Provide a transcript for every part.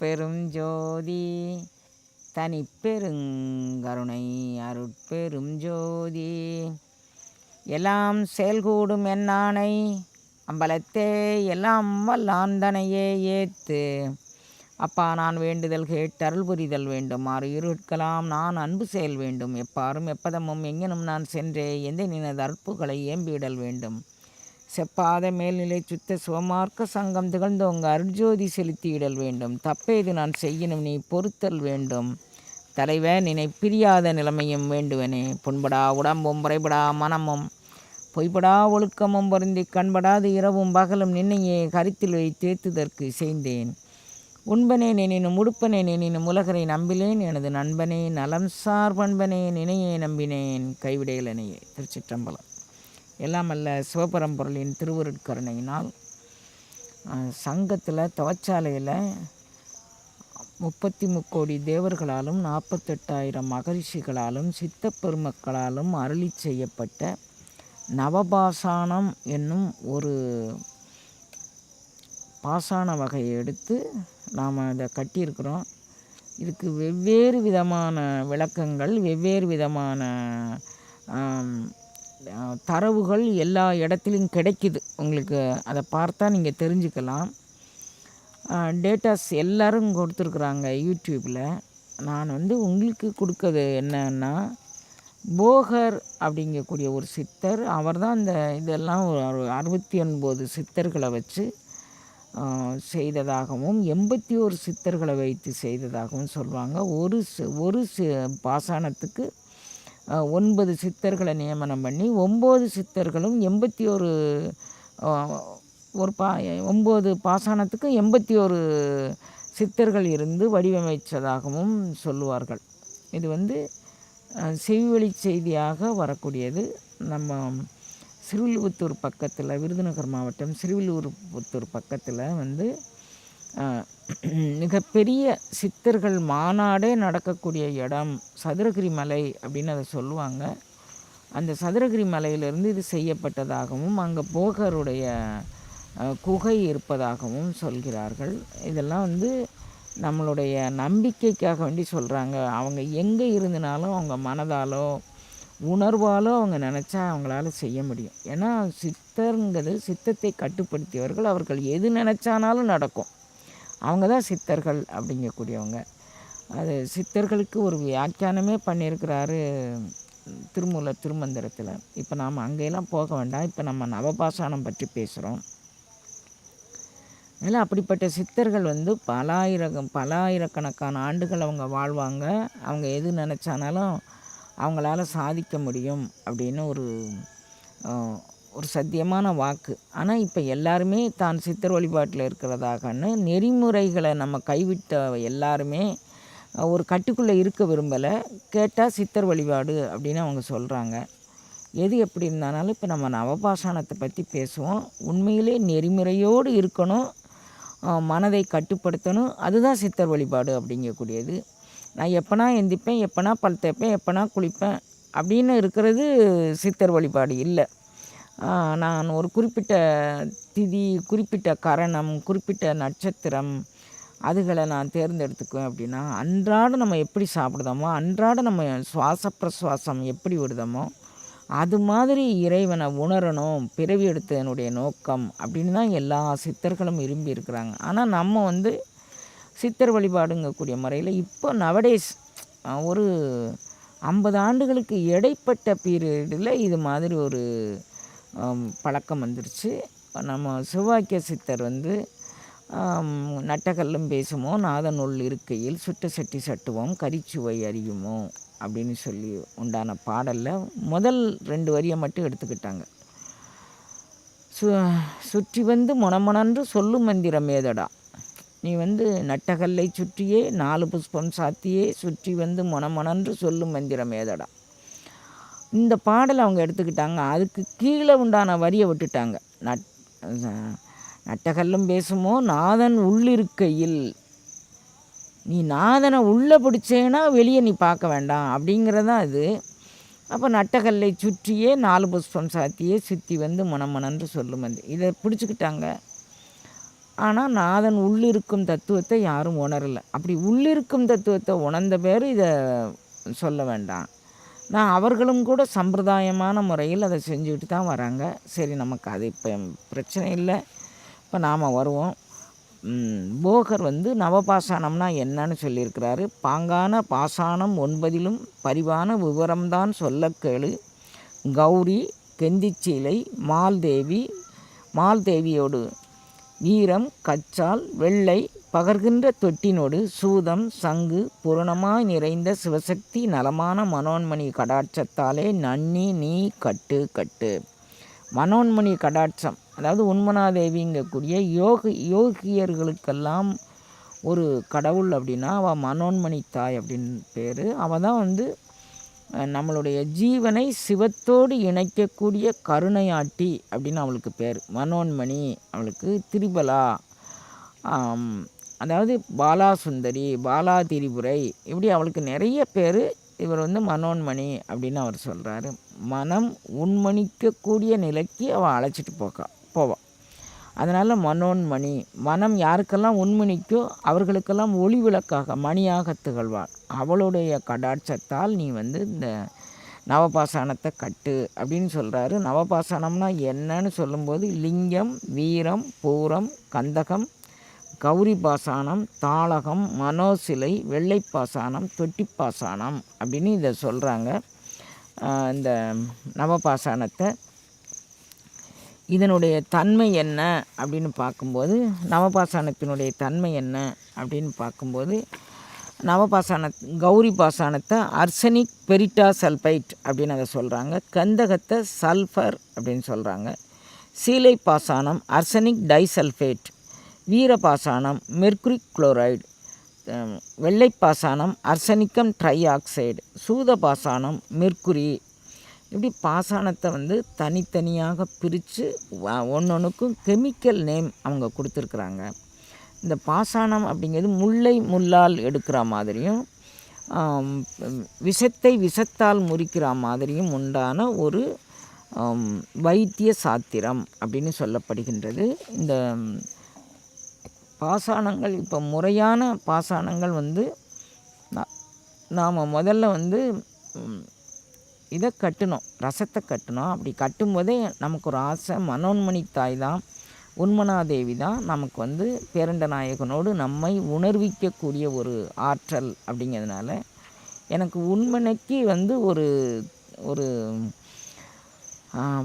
பெரும் ஜோதி தனிப்பெருங்கருணை அருட்பெரும் ஜோதி. எல்லாம் செயல்கூடும் என்னானை அம்பலத்தே எல்லாம் வல்லாந்தனையே ஏத்து. அப்பா நான் வேண்டுதல் கேட்டருள் புரிதல் வேண்டும். ஆறு இருட்கலாம் நான் அன்பு செயல் வேண்டும். எப்பாரும் எப்பதமும் எங்கெனும் நான் சென்றே எந்த நினது அற்புகளை ஏம்பிடல் வேண்டும். செப்பாத மேல்நிலை சுத்த சிவமார்க்க சங்கம் திகழ்ந்தோங்க அருட்ஜோதி செலுத்தியிடல் வேண்டும். தப்பேது நான் செய்யணும் நீ பொறுத்தல் வேண்டும். தலைவ நினை பிரியாத நிலைமையும் வேண்டுவனே. புண்படா உடம்பும் முறைபடா மனமும். பொய்படா ஒழுக்கமும் பொருந்தி கண்படாது இரவும் பகலும் நின்னையே கருத்தில் வைத்தேத்துதற்கு செய்தேன் உண்பனே நினினும் உடுப்பனே நினினும் உலகரை நம்பிலேன் எனது நண்பனே. நலம் சார் பண்பனே நினையே நம்பினேன். கைவிடையலனையே திருச்சிற்றம்பலம். எல்லாம் அல்ல சிவபரம்பொருளின் திருவருட்கருணையினால் சங்கத்தில் தவச்சாலையில் முப்பத்தி முக்கோடி தேவர்களாலும் நாற்பத்தெட்டாயிரம் மகரிஷிகளாலும் சித்த பெருமக்களாலும் அருளி செய்யப்பட்ட நவபாசானம் என்னும் ஒரு பாசான வகையை எடுத்து நாம் அதை கட்டியிருக்கிறோம். இதுக்கு வெவ்வேறு விதமான விளக்கங்கள் வெவ்வேறு விதமான தரவுகள் எல்லா இடத்துலையும் கிடைக்குது. உங்களுக்கு அதை பார்த்தா நீங்கள் தெரிஞ்சுக்கலாம். டேட்டாஸ் எல்லோரும் கொடுத்துருக்குறாங்க யூடியூப்பில் நான் வந்து உங்களுக்கு கொடுக்கறது என்னன்னா போகர் அப்படிங்கக்கூடிய ஒரு சித்தர் அவர் தான் இந்த இதெல்லாம் ஒரு அறுபத்தி ஒன்பது சித்தர்களை வச்சு செய்ததாகவும் எண்பத்தி ஒரு சித்தர்களை வைத்து செய்ததாகவும் சொல்லுவாங்க ஒரு ஒரு பாசானத்துக்கு ஒன்பது சித்தர்களை நியமனம் பண்ணி ஒம்பது சித்தர்களும் எண்பத்தி ஒரு ஒரு பா ஒம்பது பாசனத்துக்கு எண்பத்தி ஒரு சித்தர்கள் இருந்து வடிவமைத்ததாகவும் சொல்லுவார்கள். இது வந்து செவிவழி செய்தியாக வரக்கூடியது. நம்ம சிறுவில்புத்தூர் பக்கத்தில் விருதுநகர் மாவட்டம் சிறுவில்புத்தூர் பக்கத்தில் வந்து மிகப்பெரிய சித்தர்கள் மாநாடே நடக்கக்கூடிய இடம் சதுரகிரி மலை அப்படின்னு அதை சொல்லுவாங்க. அந்த சதுரகிரி மலையிலிருந்து இது செய்யப்பட்டதாகவும் அங்கே போகருடைய குகை இருப்பதாகவும் சொல்கிறார்கள். இதெல்லாம் வந்து நம்மளுடைய நம்பிக்கைக்காக வேண்டி சொல்கிறாங்க அவங்க எங்கே இருந்தனாலும் அவங்க மனதாலோ உணர்வாலோ அவங்க நினச்சா அவங்களால செய்ய முடியும். ஏன்னா சித்தருங்கிறது சித்தத்தை கட்டுப்படுத்தியவர்கள் அவர்கள் எது நினச்சானாலும் நடக்கும். அவங்க தான் சித்தர்கள் அப்படிங்கக்கூடியவங்க. அது சித்தர்களுக்கு ஒரு வியாக்கியானமே பண்ணியிருக்கிறாரு திருமூல திருமந்திரத்தில். இப்போ நாம் அங்கேயெல்லாம் போக வேண்டாம். இப்போ நம்ம நவபாசானம் பற்றி பேசுகிறோம் அதில் அப்படிப்பட்ட சித்தர்கள் வந்து பலாயிரம் பலாயிரக்கணக்கான ஆண்டுகள் அவங்க வாழ்வாங்க. அவங்க எது நினச்சானாலும் அவங்களால சாதிக்க முடியும் அப்படின்னு ஒரு ஒரு சத்தியமான வாக்கு. ஆனால் இப்போ எல்லாருமே தான் சித்தர் வழிபாட்டில் இருக்கிறதாகன்னு நெறிமுறைகளை நம்ம கைவிட்ட எல்லாருமே ஒரு கட்டுக்குள்ளே இருக்க விரும்பலை. கேட்டால் சித்தர் வழிபாடு அப்படின்னு அவங்க சொல்கிறாங்க எது எப்படி இருந்தாலும் இப்போ நம்ம நவபாசானத்தை பற்றி பேசுவோம். உண்மையிலே நெறிமுறையோடு இருக்கணும். மனதை கட்டுப்படுத்தணும். அதுதான் சித்தர் வழிபாடு அப்படிங்கக்கூடியது. நான் எப்போனா எந்திப்பேன் எப்போனா பல் எப்போனா குளிப்பேன் அப்படின்னு இருக்கிறது சித்தர் வழிபாடு இல்லை. நான் ஒரு குறிப்பிட்ட திதி குறிப்பிட்ட கரணம் குறிப்பிட்ட நட்சத்திரம் அதுகளை நான் தேர்ந்தெடுத்துக்குவேன் அப்படின்னா அன்றாடம் நம்ம எப்படி சாப்பிடுதோமோ அன்றாடம் நம்ம சுவாச பிரசுவாசம் எப்படி விடுதோமோ அது மாதிரி இறைவனை உணரணும் பிறவி எடுத்ததனுடைய நோக்கம் அப்படின்னு தான் எல்லா சித்தர்களும் விரும்பி இருக்கிறாங்க. ஆனால் நம்ம வந்து சித்தர் வழிபாடுங்கக்கூடிய முறையில் இப்போ நவடேஸ் ஒரு ஐம்பது ஆண்டுகளுக்கு இடைப்பட்ட பீரியடில் இது மாதிரி ஒரு பழக்கம் வந்துருச்சு. நம்ம சிவாக்கிய சித்தர் வந்து நட்டகல்லும் பேசுமோ நாதநூல் இருக்கையில் சுட்ட சட்டி சட்டுவோம் கரிச்சுவை அறியுமோ அப்படின்னு சொல்லி உண்டான பாடலில் முதல் ரெண்டு வரியை மட்டும் எடுத்துக்கிட்டாங்க. சு சுற்றி வந்து முனமுனன்று சொல்லும் மந்திரம் ஏதடா? நீ வந்து நட்டகல்லை சுற்றியே நாலு புஷ்பம் சாத்தியே சுற்றி வந்து மொனமொனன்று சொல்லும் மந்திரம் ஏதடா? இந்த பாடலை அவங்க எடுத்துக்கிட்டாங்க. அதுக்கு கீழே உண்டான வரியை விட்டுட்டாங்க. நட் நட்டகல்லும் பேசுமோ? நாதன் உள்ளிருக்கையில். நீ நாதனை உள்ளே பிடிச்சேன்னா வெளியே நீ பார்க்க வேண்டாம். அப்படிங்கிறதான் அது அப்போ நட்டகல்லை சுற்றியே நாலு புஷ்பம் சாத்தியே சுற்றி வந்து மனமனன்று சொல்லும் வந்து இதை பிடிச்சிக்கிட்டாங்க. ஆனால் நாதன் உள்ளிருக்கும் தத்துவத்தை யாரும் உணரலை. அப்படி உள்ளிருக்கும் தத்துவத்தை உணர்ந்த பேர் இதை சொல்ல வேண்டாம். நான் அவர்களும் கூட சம்பிரதாயமான முறையில் அதை செஞ்சுக்கிட்டு தான் வராங்க. சரி நமக்கு அது இப்போ பிரச்சனை இல்லை. இப்போ நாம் வருவோம். போகர் வந்து நவபாசானம்னா என்னன்னு சொல்லியிருக்கிறாரு. பாங்கான பாசானம் ஒன்பதிலும் பரிவான விவரம்தான் சொல்ல கேளு. கௌரி கெந்திச்சீலை மால்தேவி மால்தேவியோடு வீரம் கச்சால் வெள்ளை பகர்கின்ற தொட்டினோடு சூதம் சங்கு பூரணமாய் நிறைந்த சிவசக்தி நலமான மனோன்மணி கடாட்சத்தாலே நன்னி நீ கட்டு கட்டு. மனோன்மணி கடாட்சம் அதாவது உண்மனாதேவிங்கக்கூடிய யோக யோகியர்களுக்கெல்லாம் ஒரு கடவுள் அப்படின்னா அவள் மனோன்மணி தாய் அப்படின்னு பேர். அவள் தான் வந்து நம்மளுடைய ஜீவனை சிவத்தோடு இணைக்கக்கூடிய கருணையாட்டி அப்படின்னு அவளுக்கு பேர். மனோன்மணி அவளுக்கு திரிபலா. அதாவது பாலாசுந்தரி பாலா திரிபுரை இப்படி அவளுக்கு நிறைய பேர். இவர் வந்து மனோன்மணி அப்படின்னு அவர் சொல்கிறாரு மனம் உண்மணிக்கக்கூடிய நிலைக்கு அவள் அழைச்சிட்டு போக்கா போவாள் அதனால் மனோன்மணி மனம் யாருக்கெல்லாம் உண்மணிக்கோ அவர்களுக்கெல்லாம் ஒளி விளக்காக மணியாக திகழ்வாள். அவளுடைய கடாட்சத்தால் நீ வந்து இந்த நவபாசானத்தை கட்டு அப்படின்னு சொல்கிறாரு நவபாசானம்னா என்னன்னு சொல்லும்போது லிங்கம் வீரம் பூரம் கந்தகம் கௌரி பாசானம் தாளகம் மனோசிலை வெள்ளை பாசானம் தொட்டிப்பாசானம் அப்படின்னு இதை சொல்கிறாங்க இந்த நவபாசானத்தை இதனுடைய தன்மை என்ன அப்படின்னு பார்க்கும்போது நவபாசானத்தினுடைய தன்மை என்ன அப்படின்னு பார்க்கும்போது நவபாசான கௌரி பாசானத்தை அர்சனிக் பெரிட்டா சல்பைட் அப்படின்னு அதை சொல்கிறாங்க கந்தகத்தை சல்ஃபர் அப்படின்னு சொல்கிறாங்க சீலை பாசானம் அர்சனிக் டைசல்ஃபேட் வீர பாசானம் மெர்குரிக் குளோரைடு. வெள்ளை பாசானம் அர்சனிக்கம் ட்ரை ஆக்சைடு சூத பாசானம் மெர்க்குரி இப்படி பாசானத்தை வந்து தனித்தனியாக பிரித்து ஒன்றொன்றுக்கும் கெமிக்கல் நேம் அவங்க கொடுத்துருக்குறாங்க. இந்த பாசானம் அப்படிங்கிறது முல்லை முள்ளால் எடுக்கிற மாதிரியும் விஷத்தை விஷத்தால் முறிக்கிற மாதிரியும் உண்டான ஒரு வைத்திய சாத்திரம் அப்படின்னு சொல்லப்படுகின்றது. இந்த பாசானங்கள் இப்போ முறையான பாசானங்கள் வந்து நாம் முதல்ல வந்து இதை கட்டணும் ரசத்தை கட்டணும். அப்படி கட்டும்போதே நமக்கு ஒரு ஆசை மனோன்மணி தாய் தான் உண்மனாதேவி தான் நமக்கு வந்து பேரண்ட நாயகனோடு நம்மை உணர்விக்கக்கூடிய ஒரு ஆற்றல் அப்படிங்கிறதுனால எனக்கு உண்மனைக்கு வந்து ஒரு ஒரு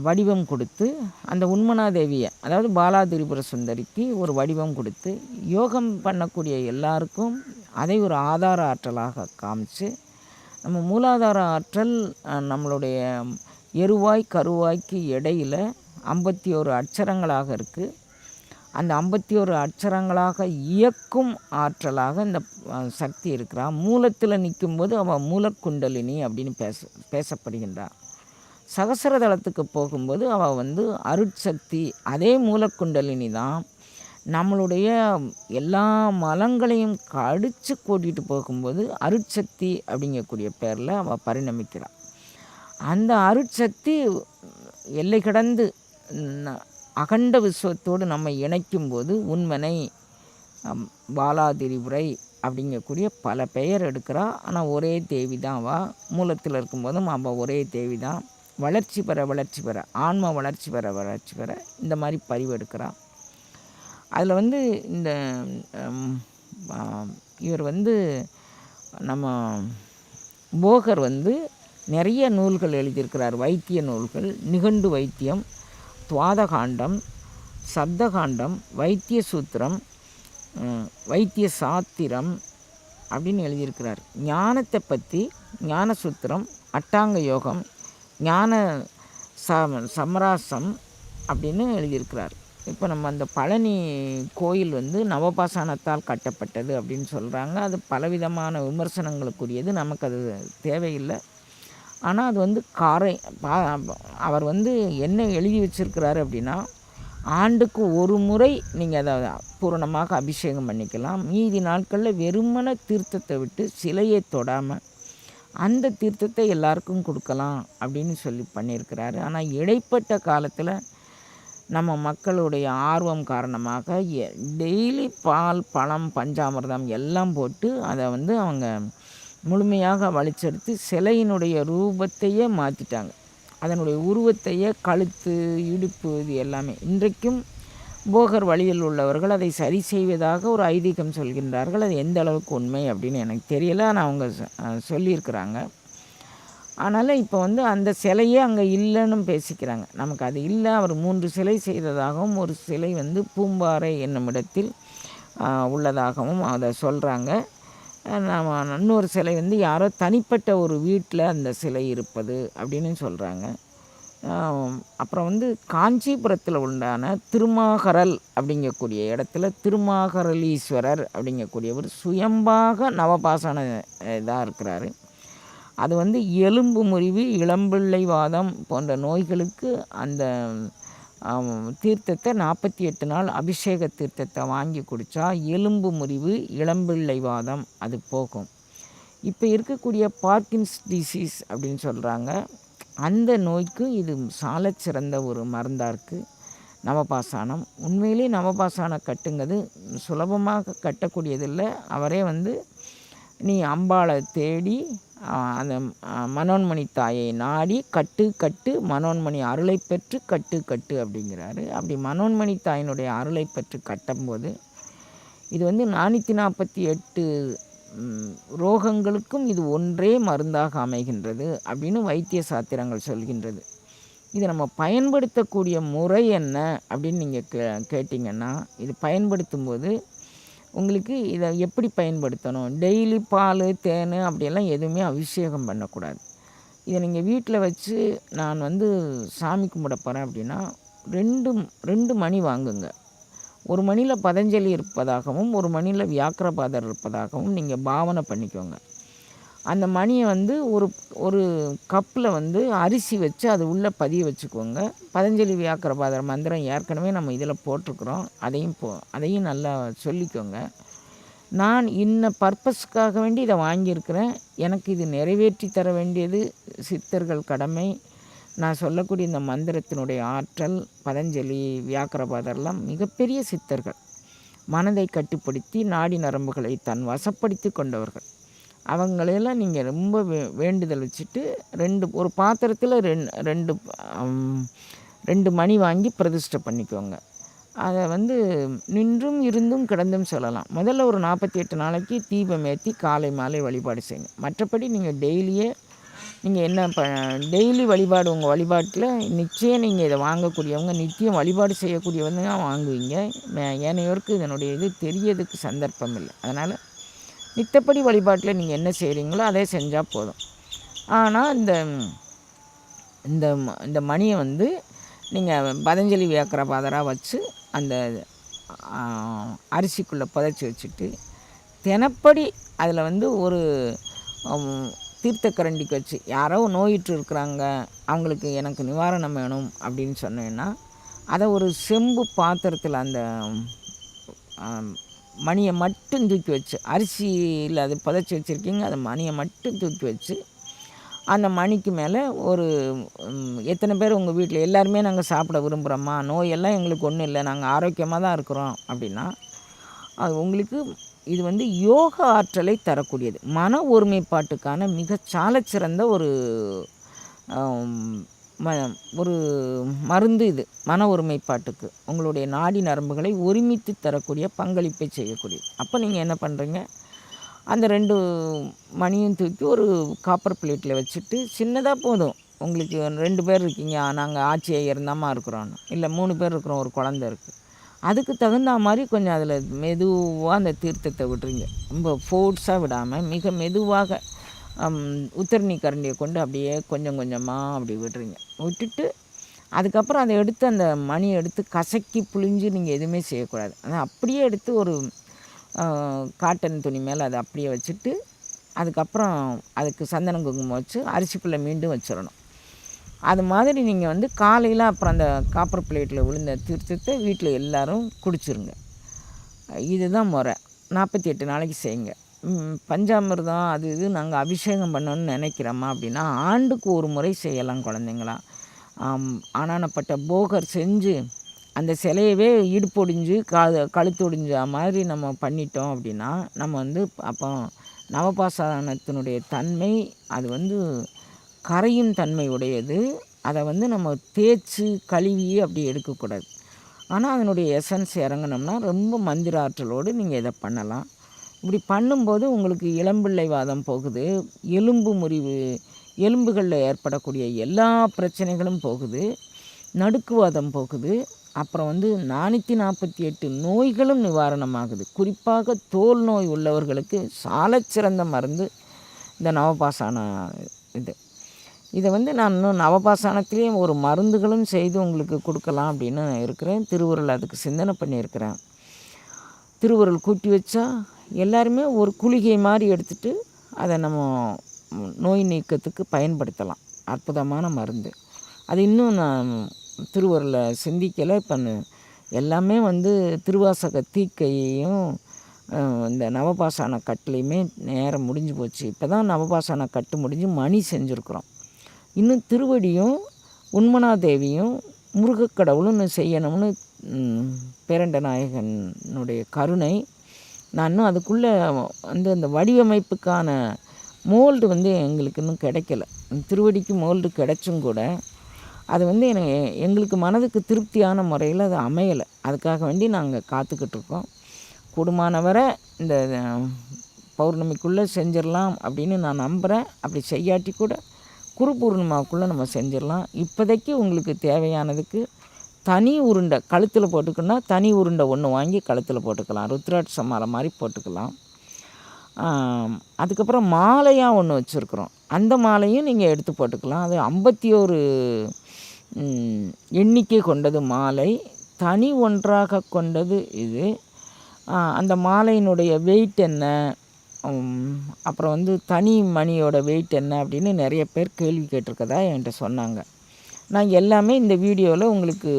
வடிவம் கொடுத்து அந்த உண்மனாதேவியை அதாவது பாலா திரிபுர சுந்தரிக்கு ஒரு வடிவம் கொடுத்து யோகம் பண்ணக்கூடிய எல்லாருக்கும் அதை ஒரு ஆதார ஆற்றலாக காமிச்சு நம்ம மூலாதார ஆற்றல் நம்மளுடைய எருவாய் கருவாய்க்கு இடையில் ஐம்பத்தி ஒரு அட்சரங்களாக இருக்குது அந்த ஐம்பத்தி ஒரு அட்சரங்களாக இயக்கும் ஆற்றலாக இந்த சக்தி இருக்கிறா. மூலத்தில் நிற்கும்போது அவள் மூலக்குண்டலினி அப்படின்னு பேச பேசப்படுகின்றாள் சகசரதளத்துக்கு போகும்போது அவள் வந்து அருட்சக்தி அதே மூலக்குண்டலினி தான் நம்மளுடைய எல்லா மலங்களையும் கடித்து கூட்டிகிட்டு போகும்போது அருட்சக்தி அப்படிங்கக்கூடிய பேரில் அவள் பரிணமிக்கிறாள் அந்த அருட்சக்தி எல்லை கடந்து அகண்ட விஸ்வத்தோடு நம்ம இணைக்கும்போது உண்மனை பாலாதிரிபுரை அப்படிங்கக்கூடிய பல பெயர் எடுக்கிறா. ஆனால் ஒரே தேவி தான் அவள் மூலத்தில் இருக்கும்போதும் அவள் ஒரே தேவி தான் வளர்ச்சி பெற வளர்ச்சி பெற ஆன்ம வளர்ச்சி பெற வளர்ச்சி பெற இந்த மாதிரி பதிவு எடுக்கிறா. அதில் வந்து இந்த இவர் வந்து நம்ம போகர் வந்து நிறைய நூல்கள் எழுதியிருக்கிறார். வைத்திய நூல்கள் நிகண்டு வைத்தியம் துவாதகாண்டம் சப்தகாண்டம் வைத்திய சூத்திரம் வைத்திய சாத்திரம் அப்படின்னு எழுதியிருக்கிறார். ஞானத்தை பற்றி ஞான சூத்திரம் அட்டாங்க யோகம் ஞான ச சமராசம் அப்படின்னு எழுதியிருக்கிறார். இப்போ நம்ம அந்த பழனி கோயில் வந்து நவபாசானத்தால் கட்டப்பட்டது அப்படின்னு சொல்கிறாங்க அது பலவிதமான விமர்சனங்களுக்குரியது. நமக்கு அது தேவையில்லை. ஆனால் அது வந்து காரை பா அவர் வந்து என்ன எழுதி வச்சிருக்கிறாரு அப்படின்னா ஆண்டுக்கு ஒரு முறை நீங்கள் அதை பூரணமாக அபிஷேகம் பண்ணிக்கலாம். மீதி நாட்களில் வெறுமன தீர்த்தத்தை விட்டு சிலையை தொடாமல் அந்த தீர்த்தத்தை எல்லாருக்கும் கொடுக்கலாம் அப்படின்னு சொல்லி பண்ணியிருக்கிறாரு. ஆனால் இடைப்பட்ட காலத்தில் நம்ம மக்களுடைய ஆர்வம் காரணமாக டெய்லி பால் பழம் பஞ்சாமிர்தம் எல்லாம் போட்டு அதை வந்து அவங்க முழுமையாக வலிச்செடுத்து சிலையினுடைய ரூபத்தையே மாற்றிட்டாங்க அதனுடைய உருவத்தையே கழுத்து இடுப்பு இது எல்லாமே. இன்றைக்கும் போகர் வழியில் உள்ளவர்கள் அதை சரி செய்வதாக ஒரு ஐதீகம் சொல்கின்றார்கள். அது எந்த அளவுக்கு உண்மை அப்படின்னு எனக்கு தெரியல. ஆனால் அவங்க சொல்லியிருக்கிறாங்க. அதனால் இப்போ வந்து அந்த சிலையே அங்கே இல்லைன்னு பேசிக்கிறாங்க. நமக்கு அது இல்லை அவர் மூன்று சிலை செய்ததாகவும் ஒரு சிலை வந்து பூம்பாறை என்னும் இடத்தில் உள்ளதாகவும் அதை சொல்கிறாங்க நம்ம இன்னொரு சிலை வந்து யாரோ தனிப்பட்ட ஒரு வீட்டில் அந்த சிலை இருப்பது அப்படின்னு சொல்கிறாங்க அப்புறம் வந்து காஞ்சிபுரத்தில் உண்டான திருமாகரல் அப்படிங்கக்கூடிய இடத்துல திருமாகரலீஸ்வரர் அப்படிங்கக்கூடியவர் சுயம்பாக நவபாசன இதாக இருக்கிறாரு. அது வந்து எலும்பு முறிவு இளம்பிள்ளை வாதம் போன்ற நோய்களுக்கு அந்த தீர்த்தத்தை நாற்பத்தி எட்டு நாள் அபிஷேக தீர்த்தத்தை வாங்கி குடித்தா எலும்பு முறிவு இளம்பிள்ளை வாதம் அது போகும். இப்போ இருக்கக்கூடிய பார்க்கின்ஸ் டிசீஸ் அப்படின்னு சொல்கிறாங்க அந்த நோய்க்கும் இது சால சிறந்த ஒரு மருந்தாக இருக்குது நவபாசானம் உண்மையிலே நவபாசானம் கட்டுங்கிறது சுலபமாக கட்டக்கூடியதில்லை. அவரே வந்து நீ அம்பாளை தேடி அந்த மனோன்மணி தாயை நாடி கட்டு கட்டு மனோன்மணி அருளை பெற்று கட்டு கட்டு அப்படிங்கிறாரு. அப்படி மனோன்மணி தாயினுடைய அருளை பெற்று கட்டும்போது இது வந்து நானூற்றி நாற்பத்தி எட்டு ரோகங்களுக்கும் இது ஒன்றே மருந்தாக அமைகின்றது அப்படின்னு வைத்திய சாத்திரங்கள் சொல்கின்றது. இது நம்ம பயன்படுத்தக்கூடிய முறை என்ன அப்படின்னு நீங்கள் கே கேட்டிங்கன்னா இது பயன்படுத்தும் போது உங்களுக்கு இதை எப்படி பயன்படுத்தணும்? டெய்லி பால் தேன் அப்படியெல்லாம் எதுவுமே அபிஷேகம் பண்ணக்கூடாது. இதை நீங்கள் வீட்டில் வச்சு நான் வந்து சாமி கும்பிட போகிறேன் அப்படின்னா ரெண்டு ரெண்டு மணி வாங்குங்க. ஒரு மணியில் பதஞ்சலி இருப்பதாகவும் ஒரு மணியில் வியாக்கிரபாதர் இருப்பதாகவும் நீங்கள் பாவனை பண்ணிக்கோங்க. அந்த மணியை வந்து ஒரு ஒரு கப்பில் வந்து அரிசி வச்சு அது உள்ளே பதிய வச்சுக்கோங்க. பதஞ்சலி வியாக்கிரபாதர் மந்திரம் ஏற்கனவே நம்ம இதில் போட்டிருக்கிறோம். அதையும் போ அதையும் நல்லா சொல்லிக்கோங்க. நான் இன்ன பர்பஸ்க்காக வேண்டி இதை வாங்கியிருக்கிறேன். எனக்கு இது நிறைவேற்றி தர வேண்டியது சித்தர்கள் கடமை. நான் சொல்லக்கூடிய இந்த மந்திரத்தினுடைய ஆற்றல் பதஞ்சலி வியாக்கிரபாதர்லாம் மிகப்பெரிய சித்தர்கள். மனதை கட்டுப்படுத்தி நாடி நரம்புகளை தன் வசப்படுத்தி கொண்டவர்கள். அவங்களையெல்லாம் நீங்கள் ரொம்ப வே வேண்டுதல் வச்சுட்டு ரெண்டு ஒரு பாத்திரத்தில் ரெண் ரெண்டு ரெண்டு மணி வாங்கி பிரதிஷ்டை பண்ணிக்கோங்க. அதை வந்து நின்றும் இருந்தும் கிடந்தும் சொல்லலாம். முதல்ல ஒரு நாற்பத்தி எட்டு நாளைக்கு தீபம் ஏற்றி காலை மாலை வழிபாடு செய்யுங்க. மற்றபடி நீங்கள் டெய்லியே நீங்கள் என்ன ப டெய்லி வழிபாடு உங்கள் வழிபாட்டில் நிச்சயம் நீங்கள் இதை வாங்கக்கூடியவங்க நித்தியம் வழிபாடு செய்யக்கூடியவங்க வாங்குவீங்க. ஏனையோருக்கு இதனுடைய இது தெரியறதுக்கு சந்தர்ப்பம் இல்லை. அதனால் நித்தப்படி வழிபாட்டில் நீங்கள் என்ன செய்கிறீங்களோ அதே செஞ்சால் போதும். ஆனால் இந்த இந்த இந்த மணியை வந்து நீங்கள் பதஞ்சலி பாதராக வச்சு அந்த அரிசிக்குள்ளே புதைச்சி வச்சுட்டு தினப்படி அதில் வந்து ஒரு தீர்த்தக்கரண்டிக்கு வச்சு யாரோ நோயிட்டு இருக்கிறாங்க அவங்களுக்கு எனக்கு நிவாரணம் வேணும் அப்படின்னு சொன்னேன்னா அதை ஒரு செம்பு பாத்திரத்தில் அந்த மணியை மட்டும் தூக்கி வச்சு அரிசியில் அது புதைச்சி வச்சுருக்கீங்க அந்த மணியை மட்டும் தூக்கி வச்சு அந்த மணிக்கு மேலே ஒரு எத்தனை பேர் உங்கள் வீட்டில் எல்லாருமே நாங்கள் சாப்பிட விரும்புகிறோம்மா நோயெல்லாம் எங்களுக்கு ஒன்றும் இல்லை நாங்கள் ஆரோக்கியமாக தான் இருக்கிறோம் அப்படின்னா அது உங்களுக்கு இது வந்து யோக ஆற்றலை தரக்கூடியது. மன ஒருமைப்பாட்டுக்கான மிக சாலச்சிறந்த ஒரு ம ஒரு மருந்து இது மன ஒருமைப்பாட்டுக்கு. உங்களுடைய நாடி நரம்புகளை ஒருமித்து தரக்கூடிய பங்களிப்பை செய்யக்கூடியது அப்போ நீங்கள் என்ன பண்ணுறீங்க அந்த ரெண்டு மணியும் தூக்கி ஒரு காப்பர் பிளேட்டில் வச்சுட்டு சின்னதாக போதும். உங்களுக்கு ரெண்டு பேர் இருக்கீங்க. நாங்கள் ஆட்சி ஐயர்ந்தாமா இருக்கிறோன்னு இல்லை மூணு பேர் இருக்கிறோம். ஒரு குழந்த இருக்குது அதுக்கு தகுந்த மாதிரி கொஞ்சம் அதில் மெதுவாக அந்த தீர்த்தத்தை விட்டுறீங்க ரொம்ப ஃபோர்ஸாக விடாமல் மிக மெதுவாக உத்தரணி கரண்டியை கொண்டு அப்படியே கொஞ்சம் கொஞ்சமாக அப்படி விடுறீங்க. விட்டுட்டு அதுக்கப்புறம் அதை எடுத்து அந்த மணியை எடுத்து கசக்கி புழிஞ்சு நீங்கள் எதுவுமே செய்யக்கூடாது. அதை அப்படியே எடுத்து ஒரு காட்டன் துணி மேலே அதை அப்படியே வச்சுட்டு அதுக்கப்புறம் அதுக்கு சந்தனம் குங்குமம் வச்சு அரிசிக்குள்ளே மீண்டும் வச்சிடணும். அது மாதிரி நீங்கள் வந்து காலையில் அப்புறம் அந்த காப்பர் பிளேட்டில் விழுந்த தீர்த்தத்தை வீட்டில் எல்லோரும் குடிச்சிருங்க. இதுதான் முறை. நாற்பத்தி எட்டு நாளைக்கு செய்யுங்க. பஞ்சாமிர்தம் அது இது நாங்கள் அபிஷேகம் பண்ணணும்னு நினைக்கிறோமா அப்படின்னா ஆண்டுக்கு ஒரு முறை செய்யலாம் குழந்தைங்களா. ஆனானப்பட்ட போகர் செஞ்சு அந்த சிலையவே இடுப்பொடிஞ்சு க மாதிரி நம்ம பண்ணிட்டோம் அப்படின்னா நம்ம வந்து அப்போ நவபாசானத்தினுடைய தன்மை அது வந்து கரையும் தன்மை உடையது. அதை வந்து நம்ம தேய்ச்சி கழுவி அப்படி எடுக்கக்கூடாது. ஆனால் அதனுடைய எசன்ஸ் இறங்கினோம்னா ரொம்ப மந்திர ஆற்றலோடு நீங்கள் இதை பண்ணலாம். இப்படி பண்ணும்போது உங்களுக்கு இளம்பிள்ளை வாதம் போகுது எலும்பு முறிவு எலும்புகளில் ஏற்படக்கூடிய எல்லா பிரச்சனைகளும் போகுது நடுக்குவாதம் போகுது அப்புறம் வந்து நானூற்றி நாற்பத்தி எட்டு நோய்களும் நிவாரணமாகுது. குறிப்பாக தோல் நோய் உள்ளவர்களுக்கு சாலச்சிறந்த மருந்து இந்த நவபாசான இது. இதை வந்து நான் இன்னும் நவபாசானத்திலேயே ஒரு மருந்துகளும் செய்து உங்களுக்கு கொடுக்கலாம் அப்படின்னு இருக்கிறேன். திருவுருள் அதுக்கு சிந்தனை பண்ணியிருக்கிறேன். திருவுருள் கூட்டி வச்சா எல்லாருமே ஒரு குளிகை மாதிரி எடுத்துகிட்டு அதை நம்ம நோய் நீக்கத்துக்கு பயன்படுத்தலாம். அற்புதமான மருந்து. அது இன்னும் நான் திருவருளில் சிந்திக்கலை. இப்போ எல்லாமே வந்து திருவாசக தீக்கையையும் இந்த நவபாசான கட்டுலையுமே நேரம் முடிஞ்சு போச்சு. இப்போ தான் நவபாசான கட்டு முடிஞ்சு மணி செஞ்சுருக்குறோம். இன்னும் திருவடியும் உண்மனாதேவியும் முருகக்கடவுளும் செய்யணும்னு பேரண்ட நாயகனுடைய கருணை நான் இன்னும் அதுக்குள்ளே வந்து அந்த வடிவமைப்புக்கான மோல்டு வந்து எங்களுக்கு இன்னும் கிடைக்கல. திருவடிக்கு மோல்டு கிடைச்சும் கூட அது வந்து எனக்கு எங்களுக்கு மனதுக்கு திருப்தியான முறையில் அது அமையலை. அதுக்காக வேண்டி நாங்கள் காத்துக்கிட்டு இருக்கோம். குடுமானவரை இந்த பௌர்ணமிக்குள்ளே செஞ்சிடலாம் அப்படின்னு நான் நம்புகிறேன் அப்படி செய்யாட்டி கூட குரு பூர்ணிமாவுக்குள்ளே நம்ம செஞ்சிடலாம். இப்போதைக்கு உங்களுக்கு தேவையானதுக்கு தனி உருண்டை கழுத்தில் போட்டுக்கணுன்னா தனி உருண்டை ஒன்று வாங்கி கழுத்தில் போட்டுக்கலாம். ருத்ராட்ச மாலை மாதிரி போட்டுக்கலாம். அதுக்கப்புறம் மாலையாக ஒன்று வச்சுருக்குறோம். அந்த மாலையும் நீங்கள் எடுத்து போட்டுக்கலாம். அது ஐம்பத்தி ஒரு எண்ணிக்கை கொண்டது மாலை. தனி ஒன்றாக கொண்டது இது. அந்த மாலையினுடைய வெயிட் என்ன? அப்புறம் வந்து தனி மணியோட வெயிட் என்ன அப்படின்னு நிறைய பேர் கேள்வி கேட்டிருக்கதா என்கிட்ட சொன்னாங்க. நான் எல்லாமே இந்த வீடியோவில் உங்களுக்கு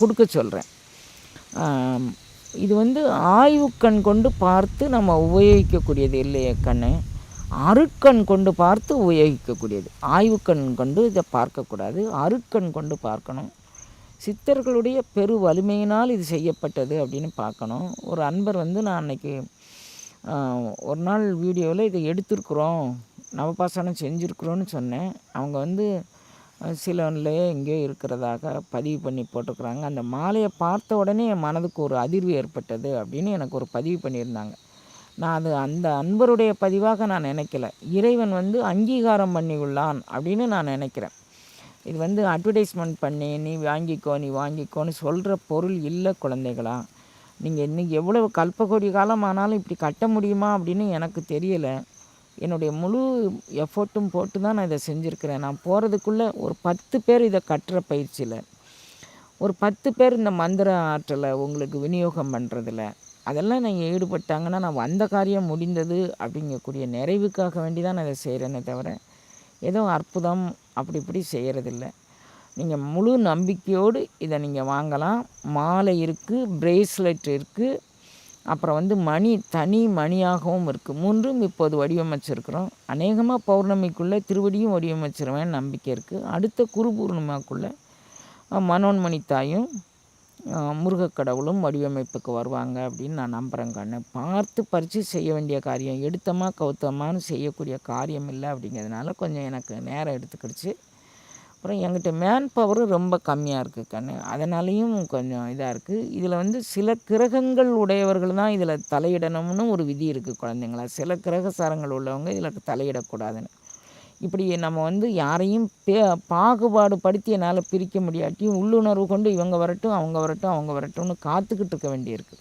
கொடுக்க சொல்கிறேன் இது வந்து ஆய்வுக்கண் கொண்டு பார்த்து நம்ம உபயோகிக்கக்கூடியது இல்லையே கண்ணு. அருட்கண் கொண்டு பார்த்து உபயோகிக்கக்கூடியது. ஆய்வுக்கண் கொண்டு இதை பார்க்கக்கூடாது. அருட்கண் கொண்டு பார்க்கணும். சித்தர்களுடைய பெரு வலிமையினால் இது செய்யப்பட்டது அப்படின்னு பார்க்கணும். ஒரு அன்பர் வந்து நான் அன்னைக்கு ஒரு நாள் வீடியோவில் இதை எடுத்திருக்கிறோம். நவபாசனம் செஞ்சுருக்குறோன்னு சொன்னேன். அவங்க வந்து சிலன்லேயே எங்கேயோ இருக்கிறதாக பதிவு பண்ணி போட்டிருக்கிறாங்க. அந்த மாலையை பார்த்த உடனே என் மனதுக்கு ஒரு அதிர்வு ஏற்பட்டது அப்படின்னு எனக்கு ஒரு பதிவு பண்ணியிருந்தாங்க. நான் அது அந்த அன்பருடைய பதிவாக நான் நினைக்கல. இறைவன் வந்து அங்கீகாரம் பண்ணி உள்ளான் அப்படின்னு நான் நினைக்கிறேன். இது வந்து அட்வர்டைஸ்மெண்ட் பண்ணி நீ வாங்கிக்கோ நீ வாங்கிக்கோன்னு சொல்கிற பொருள் இல்லை குழந்தைகளா? நீங்கள் இன்றைக்கி எவ்வளோ கல்பகோடி காலம் ஆனாலும் இப்படி கட்ட முடியுமா? அப்படின்னு எனக்கு தெரியலை. என்னுடைய முழு எஃபர்ட்டும் போட்டு தான் நான் இதை செஞ்சுருக்கிறேன். நான் போகிறதுக்குள்ளே ஒரு பத்து பேர் இதை கட்டுற பயிற்சியில் ஒரு பத்து பேர் இந்த மந்திர ஆற்றலை உங்களுக்கு விநியோகம் பண்ணுறதில்ல அதெல்லாம் நீங்கள் ஈடுபட்டாங்கன்னா நான் வந்த காரியம் முடிந்தது அப்படிங்கக்கூடிய நிறைவுக்காக வேண்டி தான் நான் இதை செய்கிறேனே தவிர ஏதோ அற்புதம் அப்படி இப்படி செய்கிறதில்ல நீங்கள் முழு நம்பிக்கையோடு இதை நீங்கள் வாங்கலாம். மாலை இருக்குது பிரேஸ்லெட் இருக்குது அப்புறம் வந்து மணி தனி மணியாகவும் இருக்குது மூன்றும் இப்போது வடிவமைச்சிருக்கிறோம். அநேகமாக பௌர்ணமிக்குள்ளே திருவடியும் வடிவமைச்சிருவேன் நம்பிக்கை இருக்குது அடுத்த குரு பூர்ணிமாக்குள்ளே மனோன்மணி தாயும் முருகக்கடவுளும் வடிவமைப்புக்கு வருவாங்க அப்படின்னு நான் நம்புகிறேன் கண்ணு. பார்த்து பறித்து செய்ய வேண்டிய காரியம் எடுத்தமாக கவுத்தமானு செய்யக்கூடிய காரியம் இல்லை அப்படிங்கிறதுனால கொஞ்சம் எனக்கு நேரம் எடுத்துக்கிடுச்சு. அப்புறம் எங்கிட்ட மேன் பவரும் ரொம்ப கம்மியாக இருக்குது கண்ணு. அதனாலேயும் கொஞ்சம் இதாக இருக்குது இதில் வந்து சில கிரகங்கள் உடையவர்கள் தான் இதில் தலையிடணும்னு ஒரு விதி இருக்குது குழந்தைங்களா. சில கிரகசாரங்கள் உள்ளவங்க இதில் தலையிடக்கூடாதுன்னு. இப்படி நம்ம வந்து யாரையும் பே பாகுபாடு படுத்தி என்னால் பிரிக்க முடியாட்டியும் உள்ளுணர்வு கொண்டு இவங்க வரட்டும் அவங்க வரட்டும் அவங்க வரட்டும்னு காத்துக்கிட்டு இருக்க வேண்டியிருக்கு.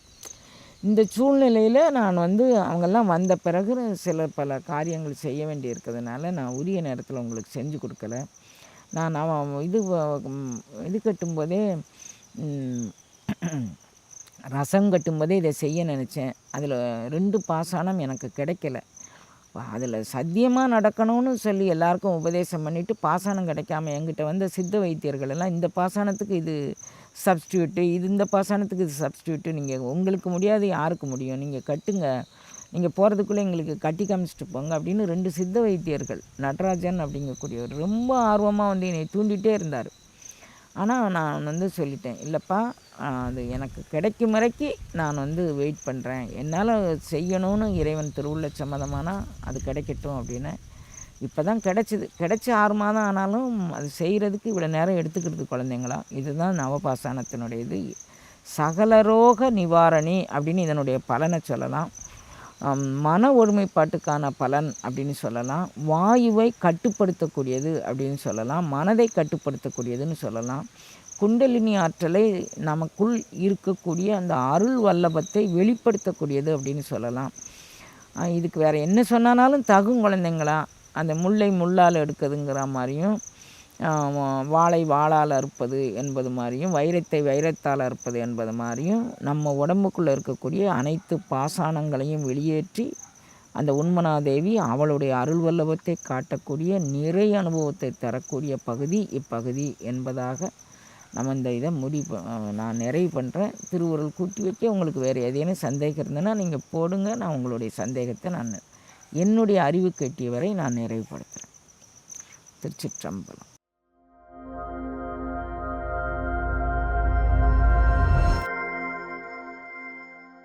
இந்த சூழ்நிலையில் நான் வந்து அவங்கெல்லாம் வந்த பிறகு சில பல காரியங்கள் செய்ய வேண்டி இருக்கிறதுனால நான் உரிய நேரத்தில் உங்களுக்கு செஞ்சு கொடுக்கல. நான் அவன் இது இது கட்டும்போதே ரசம் கட்டும்போதே இதை செய்ய நினச்சேன். அதில் ரெண்டு பாசானம் எனக்கு கிடைக்கல. அதில் சத்தியமாக நடக்கணும்னு சொல்லி எல்லாருக்கும் உபதேசம் பண்ணிவிட்டு பாசானம் கிடைக்காம என்கிட்ட வந்த சித்த வைத்தியர்கள் எல்லாம் இந்த பாசானத்துக்கு இது சப்ஸ்டியூட்டு இது இந்த பாசானத்துக்கு இது சப்ஸ்டியூட்டு நீங்கள் உங்களுக்கு முடியாது யாருக்கு முடியும்? நீங்கள் கட்டுங்க. நீங்கள் போகிறதுக்குள்ளே எங்களுக்கு கட்டி காமிச்சிட்டு போங்க அப்படின்னு ரெண்டு சித்த வைத்தியர்கள் நடராஜன் அப்படிங்கக்கூடியவர் ரொம்ப ஆர்வமாக வந்து என்னை தூண்டிகிட்டே இருந்தார். ஆனால் நான் வந்து சொல்லிட்டேன் இல்லைப்பா அது எனக்கு கிடைக்கும் வரைக்கும் நான் வந்து வெயிட் பண்ணுறேன் என்னால் செய்யணும்னு இறைவன் திருவுள்ள சம்மதமானால் அது கிடைக்கட்டும் அப்படின்னு. இப்போ தான் கிடச்சிது. கிடச்சி ஆறு மாதம் ஆனாலும் அது செய்கிறதுக்கு இவ்வளோ நேரம் எடுத்துக்கிறது குழந்தைங்களா? இதுதான் நவபாசானத்தினுடைய இது சகலரோக நிவாரணி அப்படின்னு இதனுடைய பலனை சொல்லலாம். மன ஒருமைப்பாட்டுக்கான பலன் அப்படின்னு சொல்லலாம். வாயுவை கட்டுப்படுத்தக்கூடியது அப்படின்னு சொல்லலாம். மனதை கட்டுப்படுத்தக்கூடியதுன்னு சொல்லலாம். குண்டலினி ஆற்றலை நமக்குள் இருக்கக்கூடிய அந்த அருள் வல்லபத்தை வெளிப்படுத்தக்கூடியது அப்படின்னு சொல்லலாம். இதுக்கு வேறு என்ன சொன்னாலும் தகும் குழந்தைங்களா? அந்த முல்லை முள்ளால் எடுக்குதுங்கிற மாதிரியும் வாழை வாழால் அறுப்பது என்பது மாதிரியும் வைரத்தை வைரத்தால் அறுப்பது என்பது மாதிரியும் நம்ம உடம்புக்குள்ளே இருக்கக்கூடிய அனைத்து பாசானங்களையும் வெளியேற்றி அந்த உண்மனாதேவி அவளுடைய அருள் வல்லபத்தை காட்டக்கூடிய நிறை அனுபவத்தை தரக்கூடிய பகுதி இப்பகுதி என்பதாக நம்ம இந்த இதை முடிவு நான் நிறைவு பண்ணுறேன் திருவுருள் கூட்டி வைக்க உங்களுக்கு வேறு எதேனும் சந்தேகம் இருந்ததுன்னா நீங்கள் போடுங்க. நான் உங்களுடைய சந்தேகத்தை நான் என்னுடைய அறிவு கட்டிய வரை நான் நிறைவுபடுத்துகிறேன் திருச்சிற்றம்பலம்.